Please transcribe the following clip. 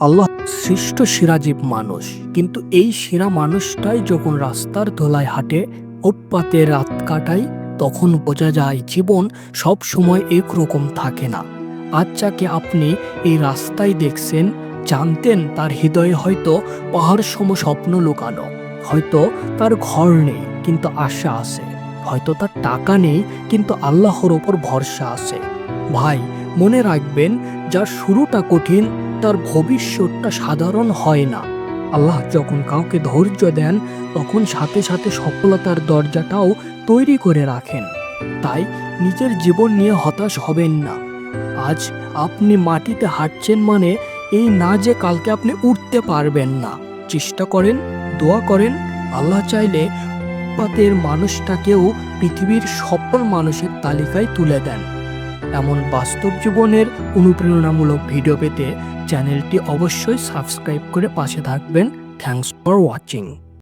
আল্লাহ সৃষ্ট সিরাজীব মানুষ। কিন্তু এই সেরা মানুষটাই যখন রাস্তার ধোলায় হাঁটে ফুটপাতে রাত কাটায়, তখন বোঝা যায় জীবন সব সময় একরকম থাকে না। আজ যাকে আপনি এই রাস্তায় দেখছেন, জানতেন তার হৃদয়ে হয়তো পাহাড় সম স্বপ্ন লুকানো। হয়তো তার ঘর নেই, কিন্তু আশা আছে। হয়তো তার টাকা নেই, কিন্তু আল্লাহর ওপর ভরসা আছে। ভাই, মনে রাখবেন, যার শুরুটা কঠিন তার ভবিষ্যৎটা সাধারণ হয় না। আল্লাহ যখন কাউকে ধৈর্য দেন, তখন সাথে সাথে সফলতার দরজাটাও তৈরি করে রাখেন। তাই নিজের জীবন নিয়ে হতাশ হবেন না। আজ আপনি মাটিতে হাঁটছেন মানে এই না যে কালকে আপনি উঠতে পারবেন না। চেষ্টা করেন, দোয়া করেন, আল্লাহ চাইলে পাতের মানুষটাকেও পৃথিবীর সফল মানুষের তালিকায় তুলে দেন। এমন বাস্তব জীবনের অনুপ্রেরণামূলক ভিডিও পেতে চ্যানেলটি অবশ্যই সাবস্ক্রাইব করে পাশে থাকবেন। Thanks for watching